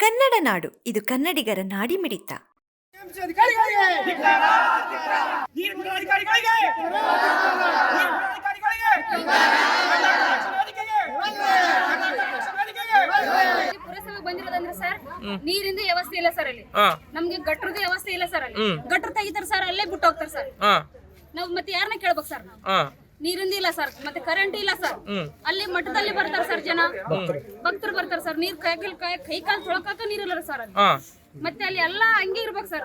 ಕನ್ನಡ ನಾಡು ಇದು ಕನ್ನಡಿಗರ ನಾಡಿ ಮಿಡಿತ ಬಂದಿರೋದಂದ್ರೆ ಸರ್ ನೀರಿಂದ ವ್ಯವಸ್ಥೆ ಇಲ್ಲ ಸರ್ ಅಲ್ಲಿ. ಹಾ. ನಮ್ಗೆ ಗಟ್ಟರದ ವ್ಯವಸ್ಥೆ ಇಲ್ಲ ಸರ್ ಅಲ್ಲಿ. ಗಟ್ಟರು ತೆಗಿತಾರೆ ಸರ್ ಅಲ್ಲೇ ಬಿಟ್ಟು ಹೋಗ್ತಾರೆ ಸರ್ ಹಾ. ನಾವ್ ಮತ್ತೆ ಯಾರನ್ನ ಕೇಳ್ಬೇಕು ಸರ್ ನಾವು ಹಾ ನೀರಿಂದ ಇಲ್ಲ ಸರ್ ಮತ್ತೆ ಕರೆಂಟ್ ಇಲ್ಲ ಸರ್ ಅಲ್ಲಿ ಮಠದಲ್ಲಿ ಬರ್ತಾರ ಸರ್ ಜನ. ಭಕ್ತರು. ಬರ್ತಾರ ಸರ್ ನೀರ್ ಕೈ ಕೈ ಕೈ ಕಾಲು ತೊಳಕಾಕ ನೀರಿಲ್ಲ ಸರ್ ಅಲ್ಲಿ. ಮತ್ತೆ ಅಲ್ಲಿ ಎಲ್ಲಾ ಹಂಗೆ ಇರ್ಬೇಕು ಸರ್.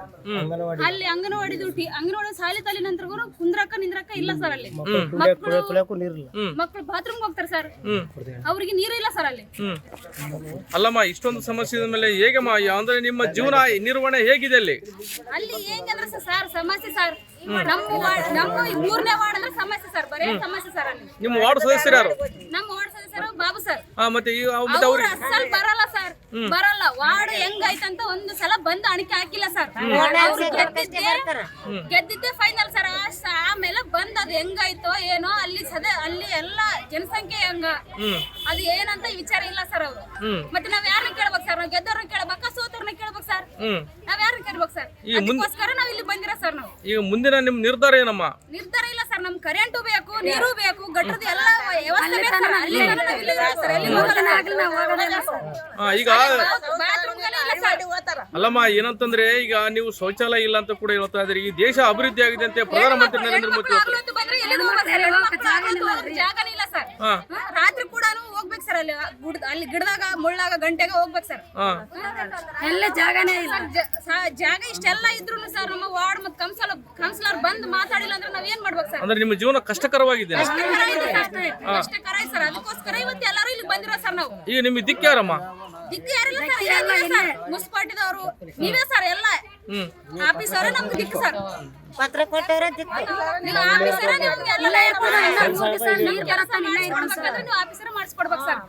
ಅಲ್ಲಿ ಅಂಗನವಾಡಿ ಡ್ಯೂಟಿ ಅಂಗನವಾಡಿ ಸಾಲಿ ತಲೆ ನಂತರ ಕುಂದ್ರಕ್ಕ ನಿಂದ್ರಕ್ಕ ಇಲ್ಲ ಸರ್ ಅಲ್ಲಿ. ಮಕ್ಕಳು ಮಕ್ಕಳು ಬಾತ್ರೂಮ್ ಹೋಗ್ತಾರೆ ಸರ್. ಹ್ಮ್. ಅವ್ರಿಗೆ ನೀರು ಇಲ್ಲ ಸರ್ ಅಲ್ಲಿ. ಅಲ್ಲಮ್ಮ ಇಷ್ಟೊಂದು ಸಮಸ್ಯೆ ಮೇಲೆ ಹೇಗೆ ಅಂದ್ರೆ ನಿಮ್ಮ ಜೀವನ ನಿರ್ವಹಣೆ ಹೇಗಿದೆ ಅಲ್ಲಿ? ಅಲ್ಲಿ ಹೇಗಂದ್ರೆ ಸರ್ ಸಮಸ್ಯೆ ಸರ್. ನಮ್ಮ ನಮ್ಮ ಮೂರನೇ ವಾರ್ಡ್ ಅಂದ್ರೆ ಸಮಸ್ಯೆ ಸರ್ ಬರೇ ಸಮಸ್ಯೆ ಸರ್ ಅಲ್ಲಿ. ನಿಮ್ಮ ವಾರ್ಡ್ ಸದಸ್ಯರು ಯಾರು? ನಮ್ಮ ವಾರ್ಡ್ ಸದಸ್ಯರು ಬಾಬು ಸರ್. ಮತ್ತೆ ಅವ್ರಿಗೆ ಅಸಲ್ ಬರಲ್ಲ ಬರಲ್ಲ. ವಾರ್ಡ್ ಹೆಂಗೈತಂತ ಒಂದು ಸಲ ಬಂದು ಅಣಿಕೆ ಹಾಕಿಲ್ಲ ಸರ್ ಅವ್ರು ಗೆದ್ದಿದ್ದೇ- ಗೆದ್ದಿದ್ದೇ ಫೈನಲ್ ಸರ್ ಆಮೇಲೆ ಬಂದ್ ಅದು ಹೆಂಗಾಯ್ತೋ ಏನೋ ಅಲ್ಲಿ ಸದ ಅಲ್ಲಿ ಎಲ್ಲ ಜನಸಂಖ್ಯೆ ಹೆಂಗ? ಅದು ಏನಂತ ವಿಚಾರ ಇಲ್ಲ ಸರ್ ಅವ್ರು. ಮತ್ತೆ ನಾವ್ ಯಾರನ್ನ ಕೇಳ್ಬೇಕು ಸರ್ ನಾವ್ ಗೆದ್ದವ್ರನ್ನ ಕೇಳ್ಬೇಕಾ. ಸೋತವ್ರನ್ನ ಕೇಳ್ಬೇಕು ಸರ್ ನಾವ್ ಯಾರನ್ನ ಕೇಳ್ಬೇಕು ಸರ್ ಅದಕ್ಕೋಸ್ಕರ ನಾವ್ ಇಲ್ಲಿ ಬಂದಿರ ಸರ್ ನಾವು. ಈಗ ಮುಂದಿನ ನಿಮ್ ನಿರ್ಧಾರ ಏನಮ್ಮ? ನಿರ್ಧಾರ ಕರೆಂಟು ಬೇಕು ನೀರು ಬೇಕು ಗಟ್ಟದ ಎಲ್ಲ ವ್ಯವಸ್ಥೆ ಬೇಕು ಸರ್. ಅಲ್ಲಿ ತನಕ ನಾವ್ ಇಲ್ಲಿ ಇರೋದು ಸರ್. ಎಲ್ಲಿ ಹೋಗೋದಿಲ್ಲ ಸರ್. ಹಾ, ಈಗ Bathroom ಗೆಲ್ಲ ಇಲ್ಲ ಸರ್. ಅಲ್ಲಮ್ಮ ಏನಂತಂದ್ರೆ ಈಗ ನೀವು ಶೌಚಾಲಯ ಇಲ್ಲ ಅಂತ ಕೂಡ ಹೇಳ್ತಾ ಇದ್ರಿ ಈ ದೇಶ ಅಭಿವೃದ್ಧಿ ಆಗಿದೆ ಅಂತ ಪ್ರಧಾನಮಂತ್ರಿ ನರೇಂದ್ರ ಮೋದಿ ಹೆಣ್ಮಕ್ಳು ಹೇಳ್ತಾರೆ ಹಗಲೊತ್ತು ಬಂದ್ರೆ ಎಲ್ಲಿಗೂ ಹೋಗಲ್ಲ ಸರ್. ಹೆಣ್ಮಕ್ಳು ಹಗಲೊತ್ತು ಹೋದ್ರೆ ಜಾಗನೇ ಇಲ್ಲ ಸರ್ ಹಾ ಹಾ, ರಾತ್ರಿ ಸರ್ ಅಲ್ಲಿ ಗುಡ್- ಅಲ್ಲಿ ಗಿಡದಾಗ ಮುಳ್ಳಾಗ ಗಂಟೆಗೆ ಹೋಗ್ಬೇಕು ಸರ್. ಎಲ್ಲ ಜಾಗನೇ ಇಲ್ಲ. ಜಾಗ ಇಷ್ಟೆಲ್ಲ ಇದ್ರು ಸರ್ ನಮ್ಮ ವಾರ್ಡ್ ಮತ್ತೆ ಕೌನ್ಸಿಲರ್ ಕೌನ್ಸಿಲರ್ ಬಂದು ಮಾತಾಡಿಲ್ಲ ಅಂದ್ರೆ ನಾವ್ ಏನ್ ಮಾಡ್ಬೇಕು ಸರ್? ಅಂದ್ರೆ ನಿಮ್ಮ ಜೀವನ ಕಷ್ಟಕರವಾಗಿದೆ. ಕಷ್ಟಕರ ಇದೆ ಸರ್. ಅದಕ್ಕೋಸ್ಕರ ಇವತ್ತು ಎಲ್ಲರೂ ಇಲ್ಲಿ ಬಂದಿರೋ ಸರ್ ನಾವು. ಈಗ ನಿಮ್ಗೆ ದಿಕ್ಕ ಯಾರಮ್ಮ? ದಿಕ್ಕ ಯಾರಿಲ್ಲ ಸರ್. ಮುನ್ಸಿಪಾಲ್ಟಿದವರು ನೀವೇ ಸರ್ ಎಲ್ಲ ಹ್ಮ್. ಆಫೀಸ್ ಅವರೇ ನಮ್ಗೆ ದಿಕ್ಕು ಸರ್. ಪತ್ರ ಕೊಟ್ಟವ್ರ ದಿಕ್ಕು ನೀವು ಇದೆ ನಿಮ್ಗೆ ಎಲ್ಲ ನಮ್ ಕೆಲಸ ಮಾಡಿಸ್ಕೊಡ್ಬೇಕಾದ್ರೆ ನೀವು ಆಫೀಸರ ಮಾಡಿಸ್ಕೊಡ್ಬೇಕು ಸರ್.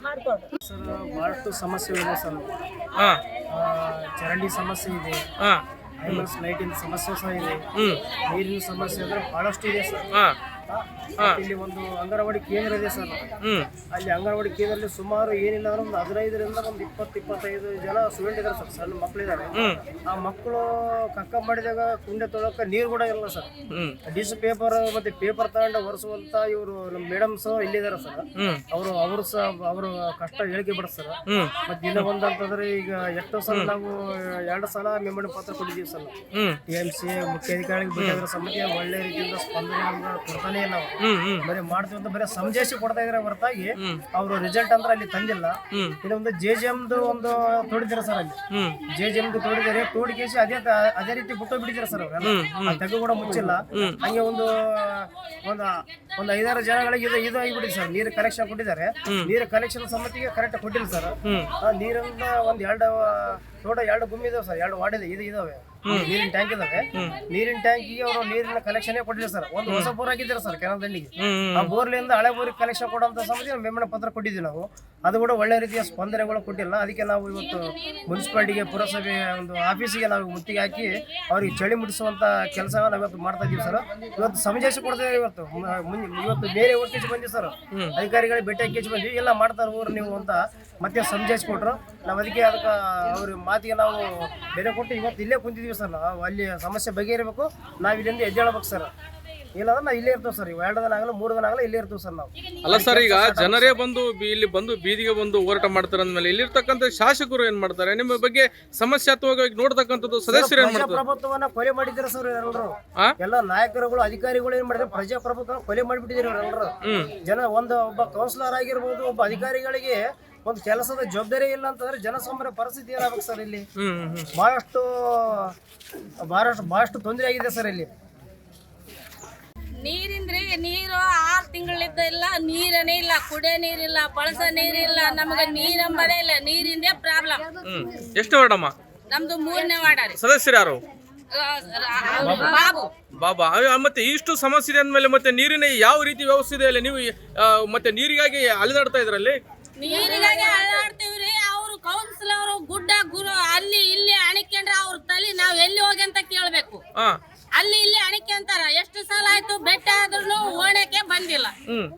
ಸರ್ ಭಾಳಷ್ಟು ಸಮಸ್ಯೆಗಳಿದೆ ಸರ್. ಆ, ಚರಂಡಿ ಸಮಸ್ಯೆ ಇದೆ. ಲೈಟಿನ ಸಮಸ್ಯೆ ಸಹ ಇದೆ. ಹ್ಮ್. ನೀರಿನ ಸಮಸ್ಯೆ ಅಂದ್ರೆ ಬಹಳಷ್ಟು ಇದೆ ಸರ್. ಇಲ್ಲಿ ಒಂದು ಅಂಗನವಾಡಿ ಕೇಂದ್ರ ಇದೆ ಸರ್. ಅಲ್ಲಿ ಅಂಗನವಾಡಿ ಕೇಂದ್ರದಲ್ಲಿ ಸುಮಾರು ಏನಿಲ್ಲ ಅಂದ್ರೆ ಒಂದು ಹದಿನೈದರಿಂದ ಒಂದು ಇಪ್ಪತ್ತು ಇಪ್ಪತ್ತೈದು ಜನ ಸ್ಟೂಡೆಂಟ್ ಇದಾರೆ ಸರ್ ಸಣ್ಣ ಮಕ್ಕಳಿದ್ದಾರೆ ಆ ಮಕ್ಕಳು ಕಕ್ಕ ಮಾಡಿದಾಗ ಕುಂಡೆ ತೊಳಕ ನೀರು ಕೂಡ ಇಲ್ಲ ಸರ್. ಡಿಸ್ ಪೇಪರ್ ಮತ್ತೆ ಪೇಪರ್ ತಗೊಂಡು ಒರೆಸುವಂತ ಇವರು ನಮ್ಮ ಮೇಡಮ್ ಸಹ ಇಲ್ಲಿದ್ದಾರೆ ಸರ್ ಅವರು ಅವರು ಸಹ ಅವರು ಕಷ್ಟ ಹೇಳಿಕೆ ಬಿಡ್ತಾರೆ ಸರ್ ಮತ್ತೆ ದಿನ ಒಂದಂತಂದ್ರೆ ಈಗ ಎಷ್ಟೋ ಸಲ ನಾವು ಎರಡು ಸಲ ಮೆಂಬರ್ ಪತ್ರ ಕೊಟ್ಟಿದ್ದೀವಿ ಸರ್. ಟಿ ಎಂ ಸಿ ಮುಖ್ಯಾಧಿಕಾರಿಗಳಿಗೆ ಬೇಕಾದ್ರೆ ಸಮಿತಿ ಒಳ್ಳೆ ರೀತಿಯಿಂದ ಸ್ಪಂದನೆ ನಮ್ಗೆ ಕೊಡ್ತಾನೆ ಇಲ್ಲ ಬರೀ ಮಾಡ್ತೀವಿ ಅಂತ ಬರೀ ಸಮಜಾಯಿಸಿ ಕೊಡ್ತಾ ಇದ್ರೆ ಹೊರತಾಗಿ ಅವರು ರಿಸಲ್ಟ್ ಅಂದ್ರೆ ಅಲ್ಲಿ ತಂದಿಲ್ಲ. ಇದೊಂದು ಜೆ ಜೆ ಎಮ್ದು ಒಂದು ತೋಡಿದಿರ ಸರ್ ಅಲ್ಲಿ. ಜೆ ಜೆ ಎಮ್ದು ತೋಡಿದ್ದಾರೆ ತೋಡಿಕೇಸಿ ಅದೇ ತ- ಅದೇ ರೀತಿ ಬಿಟ್ಟು ಬಿಟ್ಟಿದ್ದಾರೆ ಸರ್ ಅವ್ರ ತೆಗ್ಗು ಕೂಡ ಮುಚ್ಚಿಲ್ಲ. ಹಂಗೆ ಒಂದು ಒಂದು ಒಂದು ಐದಾರು ಜನಗಳಿಗೆ ಇದು ಇದು ಆಗಿಬಿಟ್ಟಿದೆ ಸರ್. ನೀರು ಕನೆಕ್ಷನ್ ಕೊಟ್ಟಿದ್ದಾರೆ. ನೀರು ಕನೆಕ್ಷನ್ ಸಮಿತಿಗೆ ಕರೆಕ್ಟ್ ಕೊಟ್ಟಿಲ್ಲ ಸರ್. ನೀರಿಂದ ಒಂದ್ ಎರಡು ಟೋಟ ಎರಡು ಗುಮ್ಮಿ ಇದಾವೆ ಸರ್ ಎರಡು ವಾರ್ಡ್ ಇದೆ ಇದು ಇದಾವೆ ನೀರಿನ ಟ್ಯಾಂಕ್ ಇದಾವೆ. ನೀರಿನ ಟ್ಯಾಂಕಿಗೆ ಅವರು ನೀರಿನ ಕಲೆಕ್ಷನ್ ಕೊಟ್ಟಿಲ್ಲ ಸರ್. ಒಂದು ಹೊಸ ಬೋರ್ ಹಾಕಿದ್ದಾರೆ ಸರ್ ಕೆನಲ್ ದಂಡಿಗೆ ಆ ಬೋರ್ಲಿಂದ ಹಳೆ ಬೋರಿಗೆ ಕಲೆಕ್ಷನ್ ಕೊಡುವಂತ ಸಮಿತಿ ಮೆಮಣ ಪತ್ರ ಕೊಟ್ಟಿದ್ದೀವಿ ನಾವು. ಅದು ಕೂಡ ಒಳ್ಳೆ ರೀತಿಯ ಸ್ಪಂದನೆಗಳು ಕೊಟ್ಟಿಲ್ಲ. ಅದಕ್ಕೆ ನಾವು ಇವತ್ತು ಮುನ್ಸಿಪಾಲಿಟಿಗೆ ಪುರಸಭೆ ಒಂದು ಆಫೀಸಿಗೆ ನಾವು ಮುತ್ತಿಗೆ ಹಾಕಿ ಅವ್ರಿಗೆ ಚಳಿ ಮುಟ್ಟಿಸುವಂತ ಕೆಲಸ ನಾವು ಇವತ್ತು ಮಾಡ್ತಾ ಇದೀವಿ ಸರ್. ಇವತ್ತು ಸಮಜಾಯಿಸಿ ಕೊಡ್ತಾ ಇವತ್ತು. ಇವತ್ತು ಬೇರೆ ಊರಿಗೆ ಬಂದಿವಿ ಸರ್. ಅಧಿಕಾರಿಗಳಿಗೆ ಭೇಟಿ ಹಾಕಿ ಬಂದ್ವಿ. ಎಲ್ಲ ಮಾಡ್ತಾರೆ ಊರು ನೀವು ಅಂತ ಮತ್ತೆ ಸಮಜಾಯಿಸಿ ಕೊಟ್ರು. ನಾವು ಅದಕ್ಕೆ ಅದಕ್ಕೆ ಅವ್ರ ಮಾತಿಗೆ ನಾವು ಬೆಲೆ ಕೊಟ್ಟು ಇವತ್ತು ಇಲ್ಲೇ ಕುಂತಿದ್ದೀವಿ ಸರ್. ನಾವು ಅಲ್ಲಿ ಸಮಸ್ಯೆ ಬಗೆಹರಿಬೇಕು. ನಾವು ಇಲ್ಲಿಂದ ಎದ್ದೇಳಬೇಕು ಸರ್. ಇಲ್ಲಾಂದ್ರೆ ನಾವು ಇಲ್ಲೇ ಇರ್ತೇವೆ ಸರ್. ಎರಡು ದಿನ ಆಗಲ್ಲ ಮೂರು ದಿನ ಆಗಲ್ಲ ಇಲ್ಲೇ ಇರ್ತೇವೆ ಸರ್ ನಾವು. ಅಲ್ಲ ಸರ್ ಈಗ ಜನರೇ ಬಂದು ಬಿ- ಇಲ್ಲಿ ಬಂದು ಬೀದಿಗೆ ಬಂದು ಹೋರಾಟ ಮಾಡ್ತಾರೆ ಅಂದ್ಮೇಲೆ ಇಲ್ಲಿರ್ತಕ್ಕಂಥ ಶಾಸಕರು ಏನ್ ಮಾಡ್ತಾರೆ? ನಿಮ್ಮ ಬಗ್ಗೆ ಸಮಸ್ಯಾತ್ಮಕವಾಗಿ ನೋಡ್ತಕ್ಕಂಥದ್ದು ಸದಸ್ಯರು ಏನ್ ಮಾಡ್ತಾರೆ? ಪ್ರಜಾಪ್ರಭುತ್ವವನ್ನ ಕೊಲೆ ಮಾಡಿದ್ದಾರೆ ಸರ್ ಎಲ್ಲರೂ? ಆ? ಎಲ್ಲ ನಾಯಕರುಗಳು ಅಧಿಕಾರಿಗಳು ಏನ್ ಮಾಡಿದ್ರೆ ಪ್ರಜಾಪ್ರಭುತ್ವ ಕೊಲೆ ಮಾಡಿಬಿಟ್ಟಿದ್ರು ಎಲ್ಲರೂ? ಜನ ಒಂದು ಒಬ್ಬ ಕೌನ್ಸಿಲರ್ ಆಗಿರ್ಬೋದು ಒಬ್ಬ ಅಧಿಕಾರಿಗಳಿಗೆ ಒಂದು ಕೆಲಸದ ಜವಾಬ್ದಾರಿ ಇಲ್ಲ ಅಂತಂದ್ರೆ ಜನಸಾಮಾನ್ಯ ಪರಿಸ್ಥಿತಿ ಏನಾಗಬೇಕು ಸರ್ ಇಲ್ಲಿ? ಹ್ಮ್ ಹ್ಮ್ ಬಹಳಷ್ಟು ಬಹಳಷ್ಟು ಬಹಳಷ್ಟು ತೊಂದರೆ ಆಗಿದೆ ಸರ್ ಇಲ್ಲಿ. ನೀರಿಂದ್ರಿ ನೀರು ಆರು ತಿಂಗಳಿದ್ದ ಇಲ್ಲ ನೀರನೇ ಇಲ್ಲ ಕುಡಿಯೋ ನೀರಿಲ್ಲ ಪಳಸ ನೀರಿಲ್ಲ ನಮಗೆ ನೀರಂಬದೇ ಇಲ್ಲ ನೀರಿಂದೇ ಪ್ರಾಬ್ಲಮ್ ಎಷ್ಟು ವಾರ್ಡಮ್ಮ? ನಮ್ದು ಮೂರನೇ ವಾರ್ಡ್ ರೀ. ಸದಸ್ಯರು ಯಾರು? ಬಾಬು. ಮತ್ತೆ ಇಷ್ಟು ಸಮಸ್ಯೆ ಇದೆ ಅಂದ್ಮೇಲೆ ಮತ್ತೆ ನೀರಿನ ಯಾವ ರೀತಿ ವ್ಯವಸ್ಥೆ ಇದೆ ಅಲ್ಲಿ? ನೀವು ಮತ್ತೆ ನೀರಿಗಾಗಿ ಅಲೆದಾಡ್ತಾ ಇದ್ರಲ್ಲಿ? ನೀರಿಗಾಗಿ ಅಳ್ಳಾಡ್ತೀವ್ರಿ ಅವ್ರು ಕೌನ್ಸಿಲರ್ ಗುಡ್ಡ ಗುರು ಅಲ್ಲಿ ಇಲ್ಲಿ ಅಣಿಕೊಂಡ್ರೆ ಅವ್ರ ತಲೆ ನಾವ್ ಎಲ್ಲಿ ಹೋಗಿ ಅಂತ ಕೇಳ್ಬೇಕು. ಅಲ್ಲಿ ಇಲ್ಲಿ ಅಣಿಕೆ ಅಂತಾರ. ಎಷ್ಟು ಸಲ ಆಯ್ತು ಬೆಟ್ಟ ಆದ್ರೂ ಓಣಕ್ಕೆ ಬಂದಿಲ್ಲ.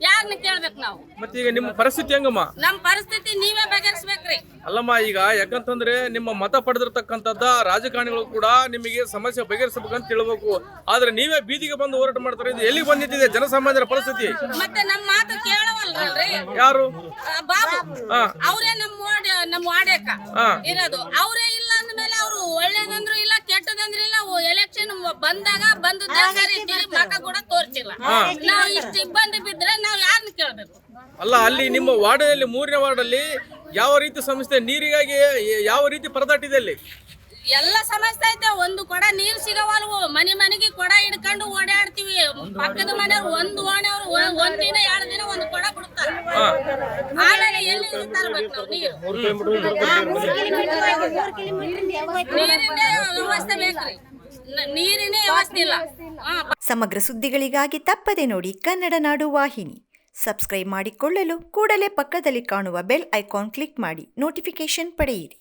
ಯಾರನ್ನ ಕೇಳ್ಬೇಕು ನಾವು? ಮತ್ತೆ ಈಗ ನಿಮ್ಮ ಪರಿಸ್ಥಿತಿ ಹೆಂಗಮ್ಮ? ನಮ್ ಪರಿಸ್ಥಿತಿ ನೀವೇ ಬಗೆಹರಿಸ್ಬೇಕ್ರಿ. ಅಲ್ಲಮ್ಮ ಈಗ ಯಾಕಂತಂದ್ರೆ ನಿಮ್ಮ ಮತ ಪಡೆದಿರ್ತಕ್ಕಂಥದ್ದ ರಾಜಕಾರಣಿಗಳು ಕೂಡ ನಿಮಗೆ ಸಮಸ್ಯೆ ಬಗೆಹರಿಸಬೇಕಂತ ತಿಳ್ಬೇಕು ಆದ್ರೆ ನೀವೇ ಬೀದಿಗೆ ಬಂದು ಹೋರಾಟ ಮಾಡ್ತಾರೆ. ಇದು ಎಲ್ಲಿ ಬಂದಿದೆ ಜನಸಾಮಾನ್ಯರ ಪರಿಸ್ಥಿತಿ? ಮತ್ತೆ ನಮ್ಮ ಮಾತು ಕೇಳವಲ್ರಲ್ರಿ ಯಾರು? ಬಾಬು. ಹಾ. ಅವರೇ ನಮ್ಮ ವಾರ್ಡ್ ನಮ್ಮ ವಾರ್ಡೇಕ ಹಾ. ಇರೋದು. ಅವರೇ ಇಲ್ಲ ಅಂದ್ಮೇಲೆ ಅವರು ಒಳ್ಳೇದಂದ್ರು ಇಲ್ಲ ಕೆಟ್ಟದಂದ್ರು ಇಲ್ಲ ಎಲೆಕ್ಷನ್ ಬಂದಾಗ ಬಂದು ಮಕ ಕೂಡ ತೋರ್ಸಿಲ್ಲ. ನಾವು ಇಷ್ಟು ಇಬ್ಬಂದಿ ಬಿದ್ರೆ ನಾವು ಯಾರನ್ನ ಕೇಳ್ಬೇಕು? ಅಲ್ಲ ಅಲ್ಲಿ ನಿಮ್ಮ ವಾರ್ಡಲ್ಲಿ ಮೂರನೇ ವಾರ್ಡಲ್ಲಿ ಯಾವ ರೀತಿ ಸಮಸ್ಯೆ ನೀರಿಗಾಗಿ ಯಾವ ರೀತಿ ಪರದಾಟಿದೆ ಅಲ್ಲಿ? ಎಲ್ಲ ಸಮಸ್ಯೆ ಐತೆ. ಒಂದು ಕೊಡ ನೀರ್ ಸಿಗವಲ್ವು. ಮನೆ ಮನೆಗೆ ಕೊಡ ಹಿಡ್ಕೊಂಡು ಓಡಾಡ್ತೀವಿ. ಪಕ್ಕದ ಮನೆಯವ್ರು ಒಂದು ಓಣೆಯವ್ರು ಅವ್ರು ಒಂದ್ ದಿನ ಎರಡ್ ದಿನ ಒಂದ್ ಕೊಡ ಬಿಡ್ತಾರೆ ಆಮೇಲೆ ಎಲ್ಲಿ ತರ್ಬೇಕು ನಾವು ನೀರು? ನೀರಿನ ವ್ಯವಸ್ಥೆ ಬೇಕ್ರಿ. ನೀರಿನ ವ್ಯವಸ್ಥೆ ಇಲ್ಲ. ಸಮಗ್ರ ಸುದ್ದಿಗಳಿಗಾಗಿ ತಪ್ಪದೆ ನೋಡಿ ಕನ್ನಡ ನಾಡು ವಾಹಿನಿ. ಸಬ್ಸ್ಕ್ರೈಬ್ ಮಾಡಿಕೊಳ್ಳಲು ಕೂಡಲೇ ಪಕ್ಕದಲ್ಲಿ ಕಾಣುವ ಬೆಲ್ ಐಕಾನ್ ಕ್ಲಿಕ್ ಮಾಡಿ ನೋಟಿಫಿಕೇಶನ್ ಪಡೆಯಿರಿ.